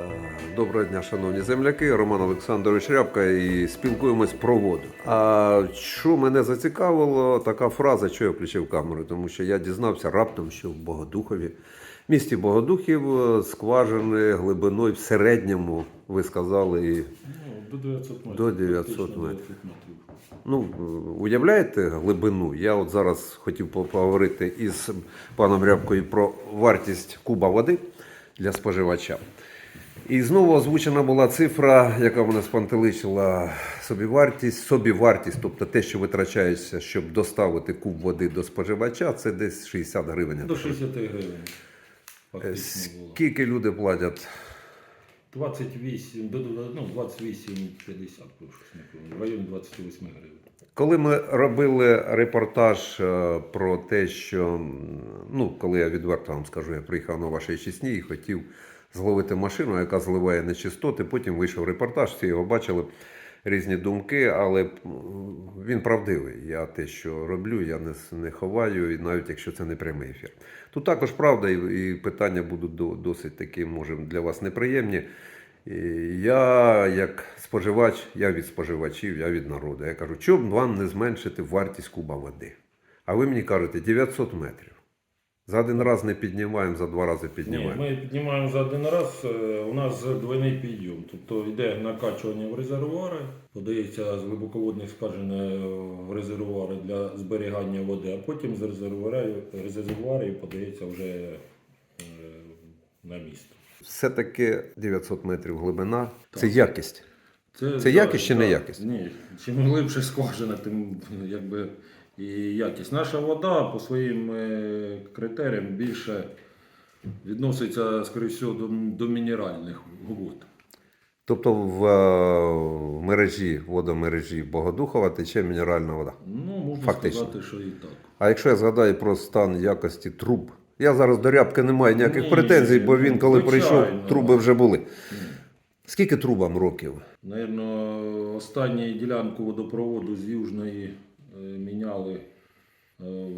Е, Доброго дня, шановні земляки. Роман Олександрович Рябка і спілкуємось про воду. А що мене зацікавило, така фраза, що я включив камеру, тому що я дізнався раптом, що в Богодухові, в місті Богодухів, е, скважини глибиною в середньому, ви сказали, і, Ну, до 900 метрів. До 900 метрів. метрів. Ну, уявляєте глибину? Я от зараз хотів поговорити із паном Рябкою про вартість куба води для споживача. І знову озвучена була цифра, яка мене спантеличила собівартість. Собівартість, тобто те, що витрачається, щоб доставити куб води до споживача, це десь 60 гривень. До 60 гривень. Е. Скільки люди платять? 28, до, до- ну, 28,50, щось в районі 28 гривень. Коли ми робили репортаж е, про те, що ну, коли я відверто вам скажу, я приїхав на вашій чесні і хотів зловити машину, яка зливає нечистоти. Потім вийшов репортаж, всі його бачили, різні думки, але він правдивий. Я те, що роблю, я не, не ховаю, і навіть якщо це не прямий ефір. Тут також правда, і, і питання будуть до- досить такі, може, для вас неприємні. І Я, як споживач, я від споживачів, я від народу. Я кажу, чому б вам не зменшити вартість куба води? А ви мені кажете, 900 метрів. За один раз не піднімаємо, за два рази Ні, піднімаємо. ми піднімаємо за один раз, е, у нас двойний підйом. Тобто йде накачування в резервуари, подається з глибоководних скважин е, в резервуари для зберігання води, а потім з резервуарів, резервуарів подається вже е, на місто. Все-таки 900 метрів глибина Так. це якість. Це якість чи не якість? Ні, чим глибше скважина, тим якби і якість. Наша вода по своїм е, критеріям більше відноситься, скоріше всього, до, до мінеральних вод. Тобто в, е, в мережі, водомережі Богодухова тече мінеральна вода. Ну, можна Фактично. сказати, що і так. А якщо я згадаю про стан якості труб, я зараз до рябки не маю ніяких Ні, претензій, бо він, коли звичайно. прийшов, труби вже були. Скільки трубам років? Наверно, останню ділянку водопроводу з Южної міняли е,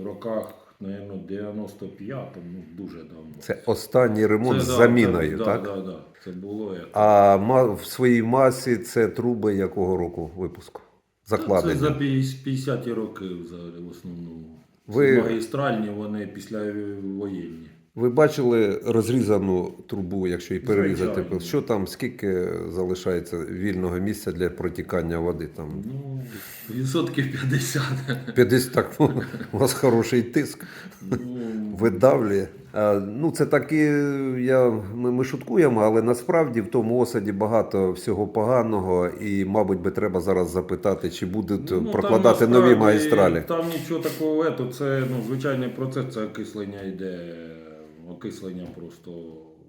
в роках, наверно, 95-му, ну, дуже давно. Це останній ремонт Це, з да, заміною, це, так? Да, да, да. Це було як. А в своїй масі це труби якого року випуску? Це за 50-ті роки взагалі в основному. Ви- Магістральні вони після воєнні. Ви бачили розрізану трубу, якщо і перерізати, Звичайно. що там, скільки залишається вільного місця для протікання води? Там Ну, відсотків 50. 50 так, ну, у вас хороший тиск. Ну, видавлює. Ну, це такі, я, ми, ми шуткуємо, але насправді в тому осаді багато всього поганого, і, мабуть, би треба зараз запитати, чи будуть ну, прокладати там, нові магістралі. Там нічого такого, це ну, звичайний процес, це окислення йде, окислення просто.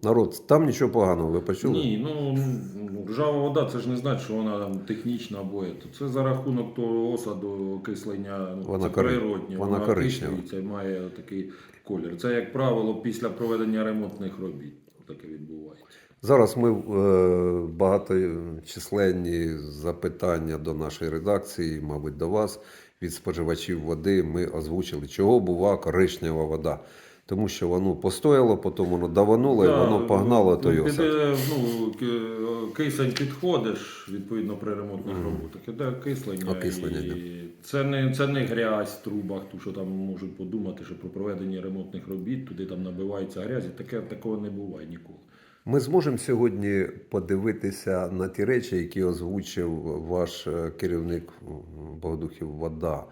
Народ, там нічого поганого, ви почули? Ні, ну ну, ржава вода, це ж не значить, що вона там технічна або ето. Це за рахунок того осаду окислення, ну, Вона це кори- природнє, вона вона окислюється і має такий колір. Це, як правило, після проведення ремонтних робіт таке відбувається. Зараз ми е, багаточисленні запитання до нашої редакції, мабуть, до вас від споживачів води. Ми озвучили, чого бува коричнева вода. Тому що воно постояло, потім воно давануло, і Да, воно погнало той піде, осад. ну, к- кисень підходиш, відповідно, при ремонтних роботах. Іде окислення. Окислення, і це, не, це не грязь в трубах, тому що там можуть подумати, що при проведенні ремонтних робіт туди там набивається грязь. і Таке, такого не буває ніколи. Ми зможемо сьогодні подивитися на ті речі, які озвучив ваш е, керівник м, Богодухів Вода.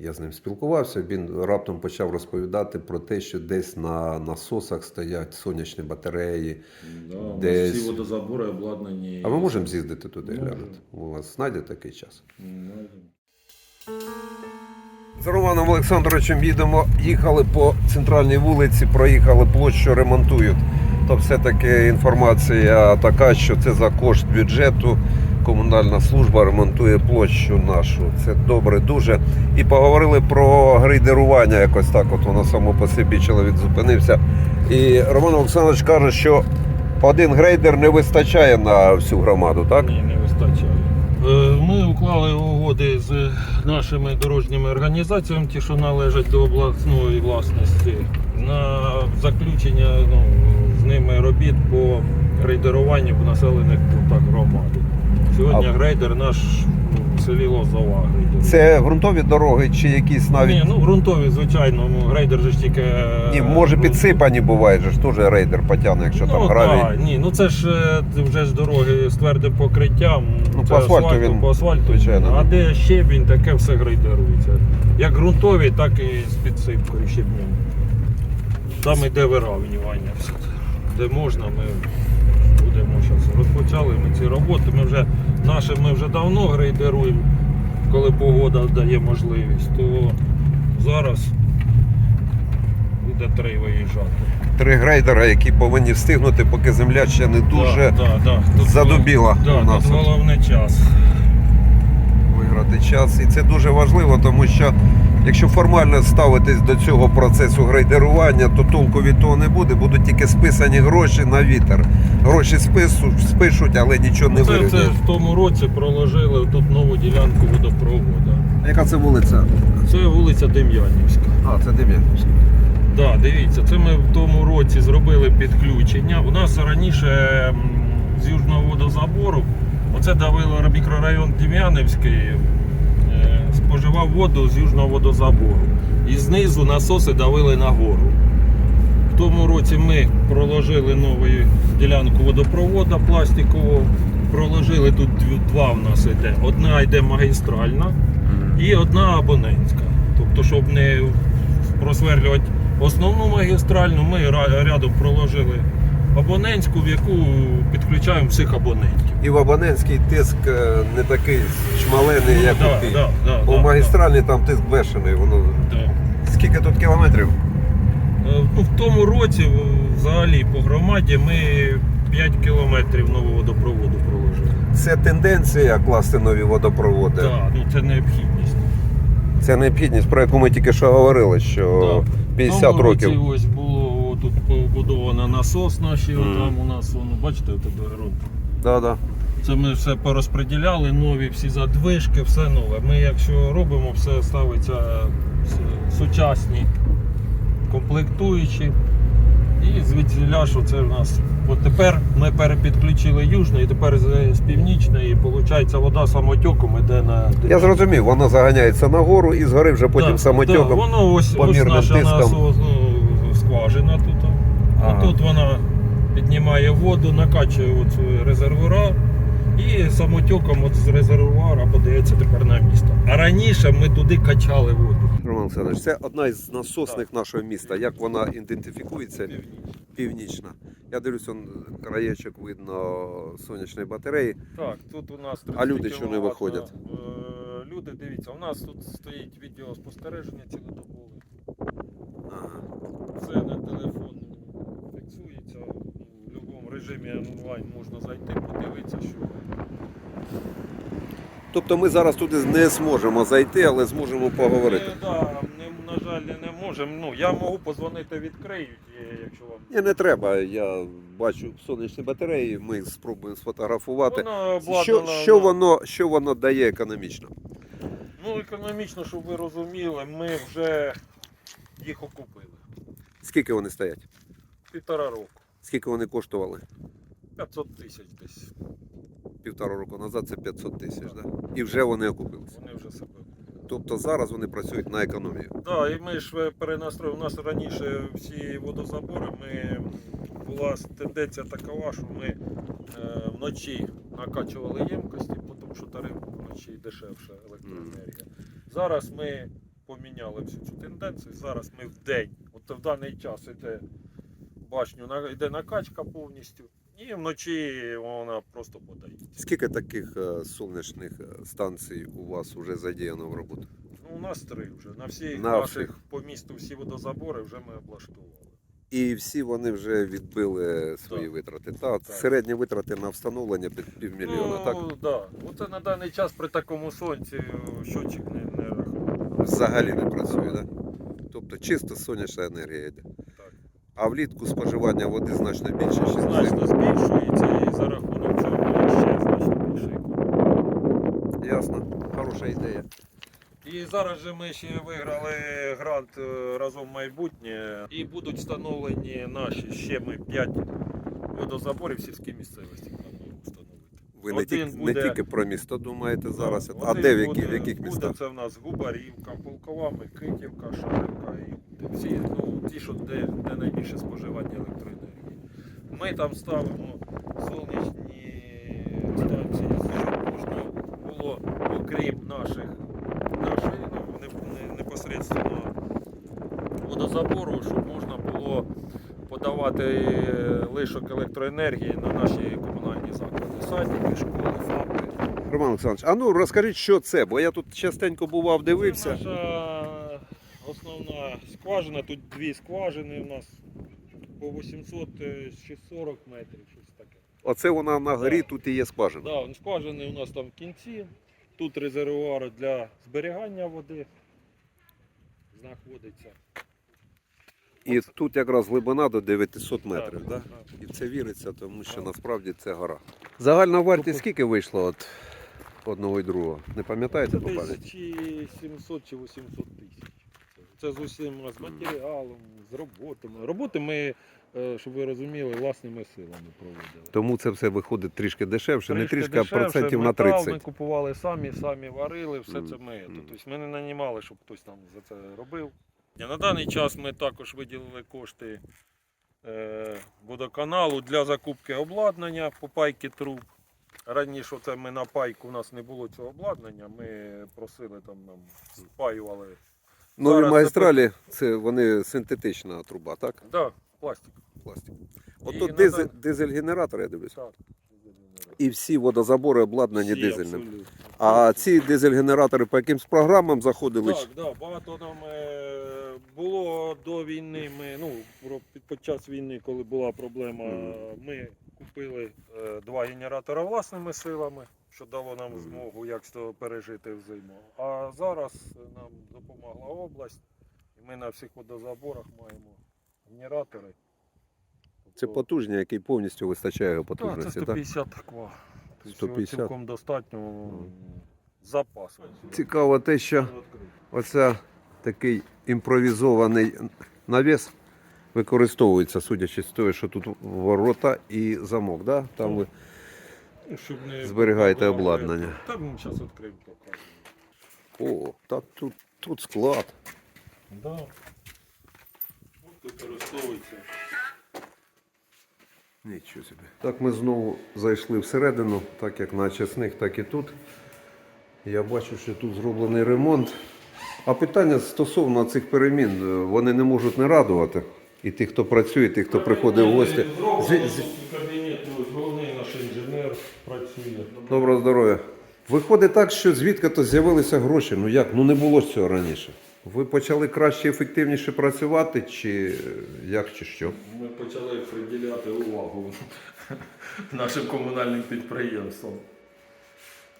Я з ним спілкувався. Він раптом почав розповідати про те, що десь на насосах стоять сонячні батареї. Да, Десь. Всі водозабори обладнані. А ми можемо з'їздити туди Можемо. глянути? У вас знайде такий час? Можемо. З Романом Олександровичем їдемо, їхали по центральній вулиці, проїхали площу, ремонтують. То все-таки інформація така, що це за кошт бюджету. Комунальна служба ремонтує площу нашу. Це добре дуже. І поговорили про грейдерування якось так. От воно само по собі чоловік зупинився. І Роман Олександрович каже, що один грейдер не вистачає на всю громаду, так? Ні, не вистачає. Е, Ми уклали угоди з нашими дорожніми організаціями, ті, що належать до обласної власності, на заключення ну, з ними робіт по грейдеруванні в населених пунктах громади. Сьогодні А- грейдер наш ну, в селі Лозова грейдер. Це ґрунтові дороги чи якісь навіть. Ні, ну ґрунтові, звичайно, ну, грейдер же ж тільки. е, Ні, може ґрунт- підсипані бувають, же ж теж рейдер потягне, якщо там ну, гравій. так, ні, ну це ж е, вже ж дороги з твердим покриттям. Ну, це по асфальту він, по асфальту. звичайно. А де щебінь, таке все грейдерується. Як ґрунтові, так і з підсипкою щебнем. Там іде виравнювання все. Де можна, ми будемо зараз. Розпочали ми ці роботи. Ми вже наше ми вже давно грейдеруємо, коли погода дає можливість, то зараз буде три виїжджати. Три грейдера, які повинні встигнути, поки земля ще не дуже да, да, да. Тут задубіла Да, у нас. тут головне час. виграти час. І це дуже важливо, тому що якщо формально ставитись до цього процесу грейдерування, то толку від того не буде. Будуть тільки списані гроші на вітер. Гроші списуть, спишуть, але нічого не Ну, це, це в тому році проложили тут нову ділянку водопроводу. Яка це вулиця? Це вулиця Дем'янівська. А, це Дем'янівська. Да, дивіться, це ми в тому році зробили підключення. У нас раніше м, з южного водозабору, оце давило мікрорайон Дем'янівський, споживав воду з южного водозабору. І знизу насоси давили нагору. В тому році ми проложили нову ділянку водопроводу пластикового. Проложили тут два в нас йде. Одна йде магістральна, і одна абонентська. Тобто, щоб не просверлювати основну магістральну, ми рядом проложили абонентську, в яку підключаємо всіх абонентів. І в абонентський тиск е, не такий шмалений, як Ну, да, у тій. да, да, У да, магістральній там тиск бешений. Воно... да. Скільки тут кілометрів? Е, Ну, в тому році взагалі по громаді ми 5 кілометрів нового водопроводу проложили. Це тенденція класти нові водопроводи. Так, ну це необхідність. Це необхідність, про яку ми тільки що говорили, що Да. 50 тому років. ось побудовано насос наші, Мгм. там у нас, воно, бачите, тебе ґрунт. Да, да. Це ми все порозподіляли, нові всі задвижки, все нове. Ми якщо робимо, все ставиться сучасні комплектуючі. І звідсіля, що це в нас. От тепер ми перепідключили южне і тепер з, з північної, і виходить, вода самотьоком іде на Я зрозумів, воно заганяється нагору і згори вже потім Да, самотьоком. да, воно ось, ось наша тиском. ну, скважина тут. Ага. Тут вона піднімає воду, накачує от резервуар і самотеком от з резервуара подається тепер на місто. А раніше ми туди качали воду. Роман Олександрович, це одна із насосних нашого міста. Як вона ідентифікується? Північна. Я дивлюсь, он краєчок видно сонячної батареї. Так, тут у нас 30 А люди що не виходять? е, Люди, дивіться, у нас тут стоїть відеоспостереження цілодобове. Ага. Все на телефон Ну, В будь-якому режимі онлайн можна зайти, подивитися, що. Тобто ми зараз туди не зможемо зайти, але зможемо поговорити. Ми, да, не, на жаль, не можемо. Ну, я можу позвонити, відкриють, е, якщо вам. Ні, не треба. Я бачу сонячні батареї, ми спробуємо сфотографувати. Воно Що, що, воно, що воно дає економічно? Ну, економічно, щоб ви розуміли, ми вже їх окупили. Скільки вони стоять? Півтора року. Скільки вони коштували? 500 тисяч десь. Півтора року назад це 500 тисяч, да? і вже вони окупилися. Вони вже себе окупили. Тобто зараз вони працюють на економію. Так, і ми ж перенастроїли. У нас раніше всі водозабори, ми була тенденція такова, що ми е, вночі накачували ємкості, тому що тариф вночі дешевша електроенергія. Зараз ми поміняли всю цю тенденцію. Зараз ми в день, от в даний час йде башню, на- йде накачка повністю, і вночі вона просто подається. Скільки таких е, сонячних е, станцій у вас вже задіяно в роботу? Ну, у нас три вже. На всіх На наших всіх. по місту всі водозабори вже ми облаштували. І всі вони вже відбили свої Так. витрати. Та, Так. середні витрати на встановлення під півмільйона, так? Ну, да. Оце на даний час при такому сонці е, щотчик не, не рахує. Взагалі не працює, так? Тобто чисто сонячна енергія йде. А влітку споживання води значно більше. Значно збільшується і за рахунок цього ще значно більше. Ясно. Хороша ідея. І зараз же ми ще виграли грант разом разом майбутнє і будуть встановлені наші ще ми 5 водозаборів в сільській місцевості. Ви не, тільки, буде- не тільки про місто думаєте зараз, а де в, які, буде- в яких буде? Це в нас Губарівка, Полкова, Микитівка, Шарівка і всі, ну, ті, що де, де найбільше споживання електроенергії. Ми там ставимо сонячні станції, щоб можна було, окрім наших, нашої, ну, не, не, непосередньо водозабору, щоб можна було подавати е, лишок електроенергії на наші комунальні заклади. Садики, школи, ФАПи. Роман Олександрович, а ну розкажіть, що це, бо я тут частенько бував, Це дивився. наша основна скважина. Тут дві скважини у нас по 800 е, чи 40 метрів, щось таке. Оце вона на горі, Так. тут і є скважина. Да, скважини у нас там в кінці. Тут резервуар для зберігання води знаходиться. І тут якраз глибина до 900 метрів, Так, да? так. І це віриться, тому що насправді це гора. Загальна вартість Тобто- скільки вийшло от одного і другого? Не пам'ятаєте по пам'яті? чи 700 чи 800 тисяч. Це з усім з матеріалом, з роботами. Роботи ми, е, щоб ви розуміли, власними силами проводили. Тому це все виходить трішки дешевше, не трішки, дешевше, а процентів на метал Ми купували самі, самі варили, все це ми. Тобто ми не нанімали, щоб хтось там за це робив. На даний час ми також виділили кошти е, водоканалу для закупки обладнання по пайки труб. Раніше це ми на пайку, у нас не було цього обладнання, ми просили там нам спаювали. Нові Зараз магістралі це вони синтетична труба, так? Да, пластик. Пластик. І Ото дизель, дан- дизель-генератор, я дивлюсь. Так. І всі водозабори обладнані Всі дизельним. абсолютно. А ці дизель-генератори по якимсь програмам заходили? Так, да, багато нам е, було до війни. Ми ну під, час війни, коли була проблема, ми купили е, два генератора власними силами, що дало нам змогу якось то пережити взиму. А зараз нам допомогла область, і ми на всіх водозаборах маємо генератори. Це Тобто- потужні, який повністю вистачає його Так, це потужності, так? 150 аква. Тобто 150. цілком достатньо запасу. Цікаво те, що оця такий імпровізований навіс використовується, судячи з того, що тут ворота і замок, да? Там ви Щоб не Зберігаєте обладнання. Так, ми зараз відкриємо покажемо. О, та тут, тут склад. Да. Використовується. Нічого собі. Так ми знову зайшли всередину, так як на очисних, так і тут. Я бачу, що тут зроблений ремонт. А питання стосовно цих перемін, е, вони не можуть не радувати. І тих, хто працює, і тих, хто приходить в гості. Кабінет, головний наш інженер працює. Доброго здоров'я. Виходить так, що звідки то з'явилися гроші. Ну як? Ну не було ж цього раніше. Ви почали краще, ефективніше працювати, чи е, як, чи що? Ми почали приділяти увагу нашим комунальним підприємствам.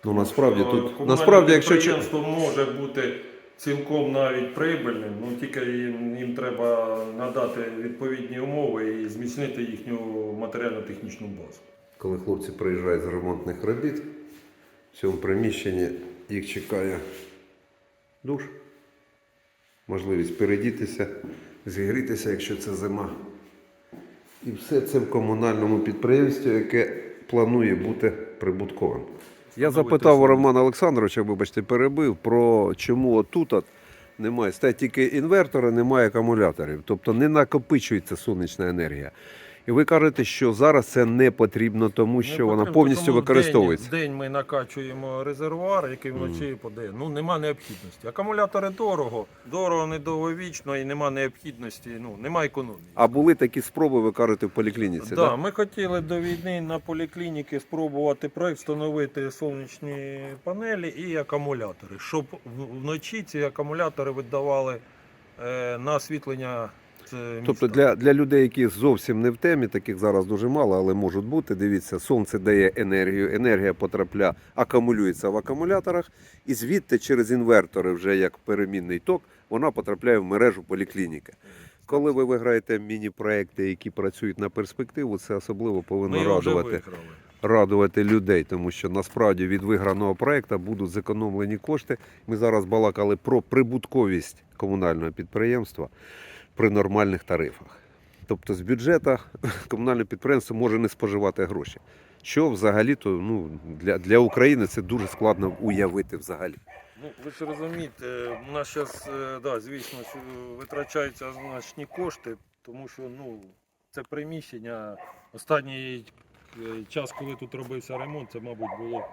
Ну насправді тут насправді, якщо підприємство може бути цілком навіть прибильним, ну тільки їм, їм треба надати відповідні умови і зміцнити їхню матеріально-технічну базу. коли хлопці приїжджають з ремонтних робіт, в цьому приміщенні їх чекає душ, можливість передітися, зігрітися, якщо це зима. І все це в комунальному підприємстві, яке планує бути прибутковим. Я запитав у Романа Олександровича, вибачте, перебив, про чому тут немає. Стає тільки інвертора, немає акумуляторів. Тобто не накопичується сонячна енергія. І ви кажете, що зараз це не потрібно, тому що вона потрібно, повністю тому використовується. День, день ми накачуємо резервуар, який вночі подає. Ну нема необхідності. Акумулятори дорого, дорого недовговічно і нема необхідності, ну нема економії. А були такі спроби, ви кажете, в поліклініці. Да, Да? ми хотіли до війни на поліклініки спробувати проект встановити сонячні панелі і акумулятори, щоб вночі ці акумулятори видавали е, на освітлення. Е, Тобто для, для людей, які зовсім не в темі, таких зараз дуже мало, але можуть бути. Дивіться, сонце дає енергію, енергія потрапляє, акумулюється в акумуляторах, і звідти через інвертори, вже як перемінний ток, вона потрапляє в мережу поліклініки. Коли ви виграєте міні-проекти, які працюють на перспективу, це особливо повинно вже радувати. радувати людей, тому що насправді від виграного проекту будуть зекономлені кошти. Ми зараз балакали про прибутковість комунального підприємства при нормальних тарифах. Тобто з бюджету комунальне підприємство може не споживати гроші. Що взагалі-то ну, для, для України це дуже складно уявити взагалі. Ну, ви ж розумієте, у нас зараз, да, звісно, витрачаються значні кошти, тому що ну, це приміщення. Останній е, час, коли тут робився ремонт, це, мабуть, було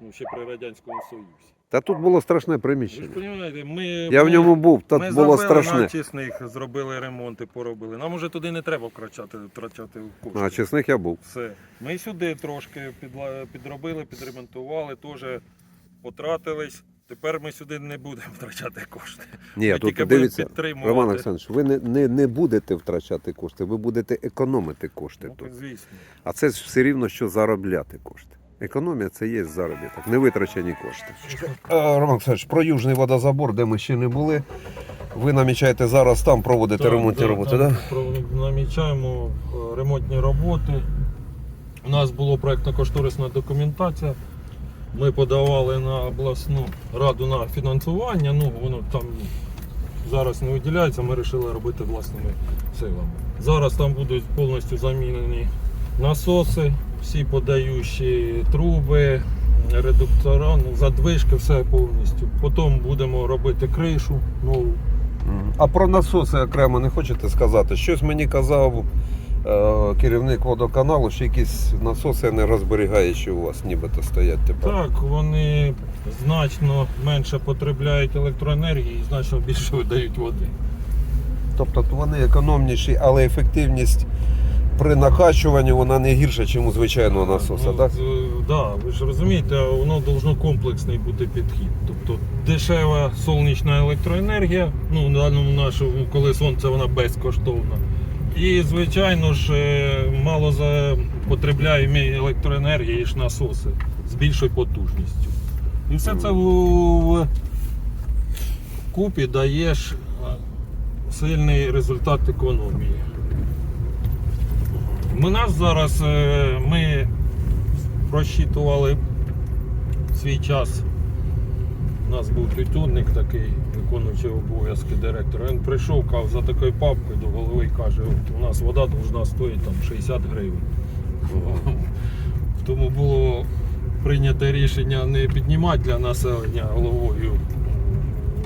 ну, ще при Радянському Союзі. Та тут було страшне Ви ж приміщення. розумієте, ми, Я в ньому був, ми було зробили страшне. на чесних, зробили ремонти, поробили. Нам уже туди не треба втрачати, втрачати кошти. А чесних я був. Все. Ми сюди трошки підла- підробили, підремонтували, теж потратились. Тепер ми сюди не будемо втрачати кошти. Ні, ми тут тільки дивіться, підтримувати. Роман Олександрович, ви не, не, не будете втрачати кошти, ви будете економити кошти Ну, тут. звісно. А це ж все рівно, що заробляти кошти. Економія це є заробіток, не витрачені кошти. Роман Олександрович, про южний водозабор, де ми ще не були. Ви намічаєте зараз там проводити Так, ремонтні так, роботи, там так? Да? Намічаємо е, ремонтні роботи. У нас була проєктно-кошторисна документація. Ми подавали на обласну раду на фінансування. Ну, воно там зараз не виділяється, ми вирішили робити власними силами. Зараз там будуть повністю замінені насоси, всі подаючі труби, редуктора, ну, задвижки, все повністю. Потім будемо робити кришу нову. А про насоси окремо не хочете сказати? Щось мені казав е, керівник водоканалу, що якісь насоси енергозберігаючі у вас нібито стоять тепер. Так, вони значно менше потребляють електроенергії і значно більше видають води. Тобто вони економніші, але ефективність при накачуванні вона не гірша, ніж у звичайного насоса, Ну, так? з- да, ви ж розумієте, воно должно комплексний бути підхід. Тобто дешева сонячна електроенергія, ну в даному нашому, коли сонце вона безкоштовна. І, звичайно ж, е, мало потребляє електроенергії ж насоси з більшою потужністю. І все це в купі даєш сильний результат економії. У нас зараз е, ми просчитували свій час. У нас був тютюнник такий, виконуючий обов'язки директора. Він прийшов, кав за такою папкою до голови і каже, от у нас вода повинна стоїти там 60 гривень. Тому було прийнято рішення не піднімати для населення головою.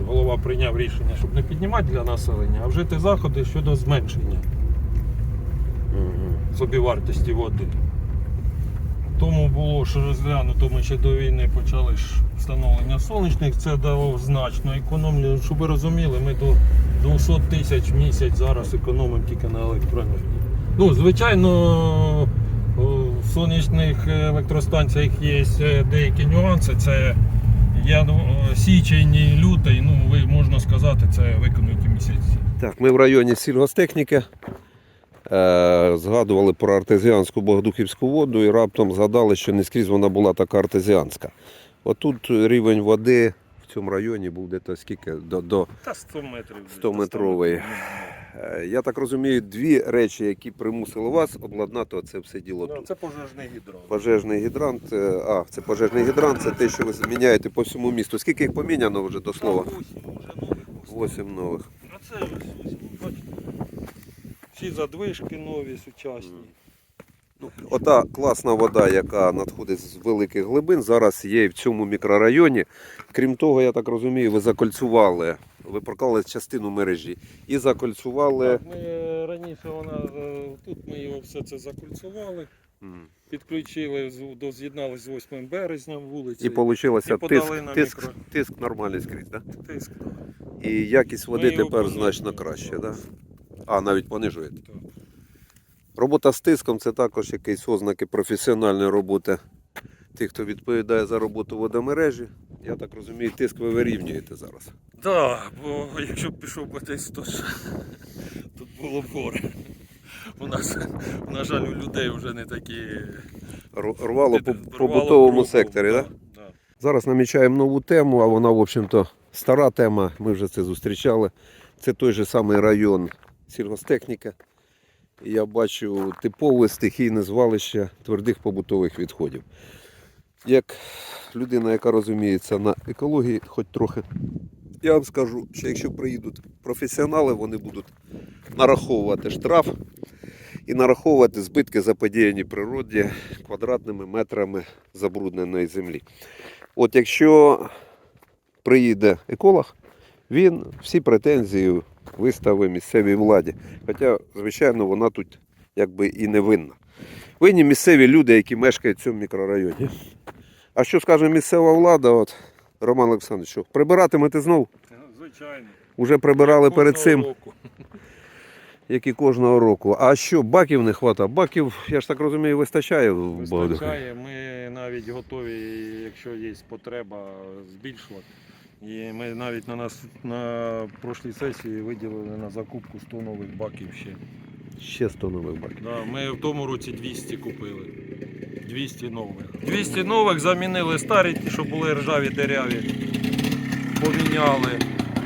Голова прийняв рішення, щоб не піднімати для населення, а вжити заходи щодо зменшення. Собівартості води. Тому було, що розглянуто, ми ще до війни почали встановлення сонячних, це дало значно економію. Щоб ви розуміли, ми до 200 тисяч в місяць зараз економимо тільки на електроенергії. Ну, звичайно, в сонячних електростанціях є е, деякі нюанси. Це я, ну, січень лютий, ну, ви можна сказати, це виконують місяці. Так, ми в районі сільгостехніки. Е, згадували про артезіанську Богодухівську воду і раптом згадали, що не скрізь вона була така артезіанська. Отут рівень води в цьому районі був десь скільки до, до Та 100 метрів. 100 метровий. Е, Я так розумію, дві речі, які примусили вас обладнати оце все діло Ну, тут. це пожежний гідрант. Пожежний гідрант. е, А, це пожежний гідрант, це те, що ви міняєте по всьому місту. Скільки їх поміняно вже до слова? Вже нових. Восім нових. А це ось, бачите. Всі задвижки нові, сучасні. Ну, Ота класна вода, яка надходить з великих глибин, зараз є і в цьому мікрорайоні. Крім того, я так розумію, ви закольцювали, ви проклали частину мережі і закольцювали. Так, ми е, раніше вона е, тут ми його все це закульцували, М. підключили, з- до- з'єднали з 8 березня вулиці. І вийшло І подали тиск, на тиск, мікро. тиск нормальний скрізь, так? Тиск. І якість Ми води його тепер понижуємо. значно краще, так? Да? А, навіть понижуєте. Робота з тиском це також якісь ознаки професіональної роботи тих, хто відповідає за роботу водомережі. Я так розумію, тиск ви вирівнюєте зараз. Так, бо якщо б пішов би десь, то ж тут було б горе. У нас, на жаль, у людей вже не такі Р- Рвало по Рвало побутовому кругом, секторі, так? да, да. Зараз намічаємо нову тему, а вона, в общем-то, стара тема. Ми вже це зустрічали. Це той же самий район сільгостехніка. І я бачу типове стихійне звалище твердих побутових відходів. Як людина, яка розуміється на екології, хоч трохи, я вам скажу, що якщо приїдуть професіонали, вони будуть нараховувати штраф і нараховувати збитки заподіяні природі квадратними метрами забрудненої землі. От якщо приїде еколог, він всі претензії виставить місцевій владі. Хоча, звичайно, вона тут якби і не винна. Винні місцеві люди, які мешкають в цьому мікрорайоні. А що скаже місцева влада, от, Роман Олександрович, що прибиратимете знову? Звичайно. Уже прибирали перед цим, Року. як і кожного року. А що, баків не вистачає? Баків, я ж так розумію, вистачає в? Вистачає, ми навіть готові, якщо є потреба, збільшувати. І ми навіть на нас на прошлій сесії виділили на закупку 100 нових баків ще. Ще 100 нових баків. Да, ми в тому році 200 купили. 200 нових. 200 нових замінили старі, ті, що були ржаві дереві, поміняли.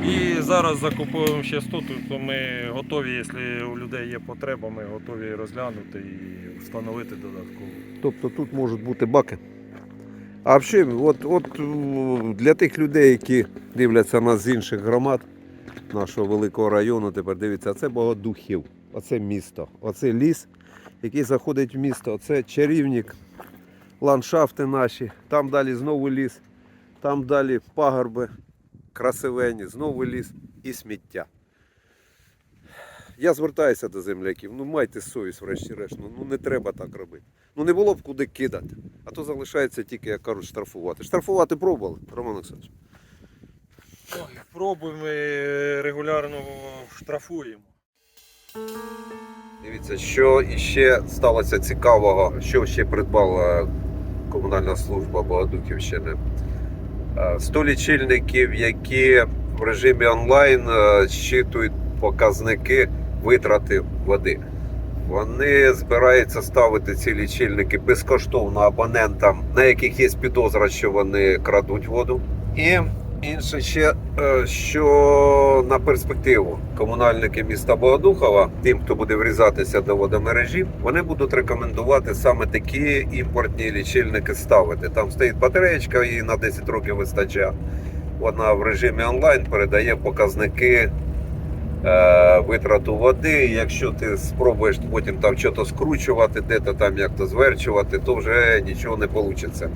І зараз закупуємо ще 100, тобто ми готові, якщо у людей є потреба, ми готові розглянути і встановити додатково. Тобто тут можуть бути баки. А взагалі, от, от для тих людей, які дивляться нас з інших громад нашого великого району, тепер дивіться, це Богодухів, оце місто, оце ліс, який заходить в місто, оце чарівник, ландшафти наші, там далі знову ліс, там далі пагорби, красивенні, знову ліс і сміття. Я звертаюся до земляків, ну майте совість, врешті-решт, ну, ну не треба так робити. Ну не було б куди кидати. А то залишається тільки, як кажуть, штрафувати. Штрафувати пробували, Роман Олександрович. Ой, пробуємо, регулярно штрафуємо. Дивіться, що іще сталося цікавого, що ще придбала комунальна служба Богодухівщини. Е, 100 лічильників, які в режимі онлайн е, щитують показники витрати води. Вони збираються ставити ці лічильники безкоштовно абонентам, на яких є підозра, що вони крадуть воду. І інше ще, е, що на перспективу комунальники міста Богодухова, тим, хто буде врізатися до водомережі, вони будуть рекомендувати саме такі імпортні лічильники ставити. Там стоїть батареєчка, її на 10 років вистачає. Вона в режимі онлайн передає показники витрату води. Якщо ти спробуєш потім там щось скручувати, де-то там як-то зверчувати, то вже нічого не вийде.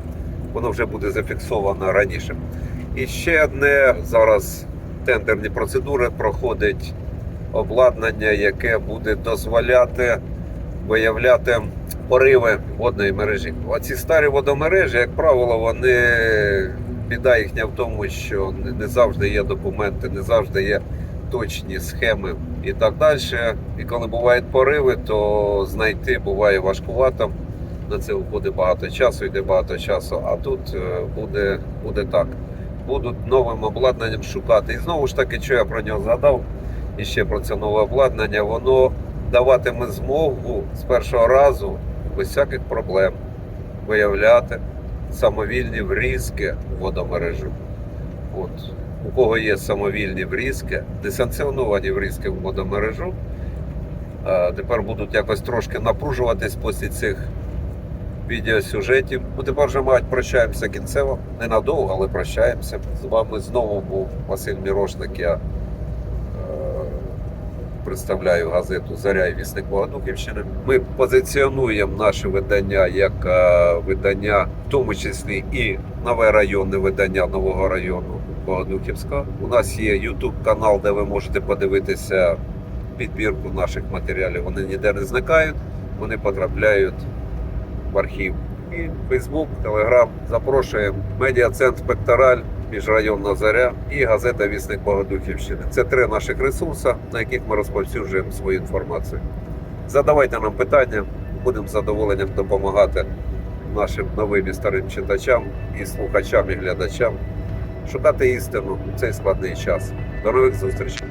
Воно вже буде зафіксовано раніше. І ще одне зараз тендерні процедури проходить обладнання, яке буде дозволяти виявляти пориви водної мережі. Оці старі водомережі, як правило, вони біда їхня в тому, що не завжди є документи, не завжди є точні схеми і так далі. І коли бувають пориви, то знайти буває важкувато. На це входить багато часу, йде багато часу. А тут е, буде, буде так. Будуть новим обладнанням шукати. І знову ж таки, що я про нього згадав, і ще про це нове обладнання, воно даватиме змогу з першого разу без всяких проблем виявляти самовільні врізки в водомережу. От. У кого є самовільні врізки, несанкціоновані врізки в водомережу, тепер будуть якось трошки напружуватись після цих відеосюжетів. Ну, тепер вже мають прощаємося кінцево. Ненадовго, але прощаємося. З вами знову був Василь Мірошник. Я е, представляю газету Заря і вісник Богодухівщини. Ми позиціонуємо наше видання як е, видання, в тому числі і нове районне видання нового району Богодухівська. У нас є YouTube канал, де ви можете подивитися підбірку наших матеріалів. Вони ніде не зникають, вони потрапляють в архів. І Фейсбук, Телеграм. Запрошуємо медіа-центр Пектораль, міжрайонна заря і газета Вісник Богодухівщини. Це три наших ресурси, на яких ми розповсюджуємо свою інформацію. Задавайте нам питання, будемо з задоволенням допомагати нашим новим і старим читачам, і слухачам, і глядачам шукати істину у цей складний час. До нових зустрічей!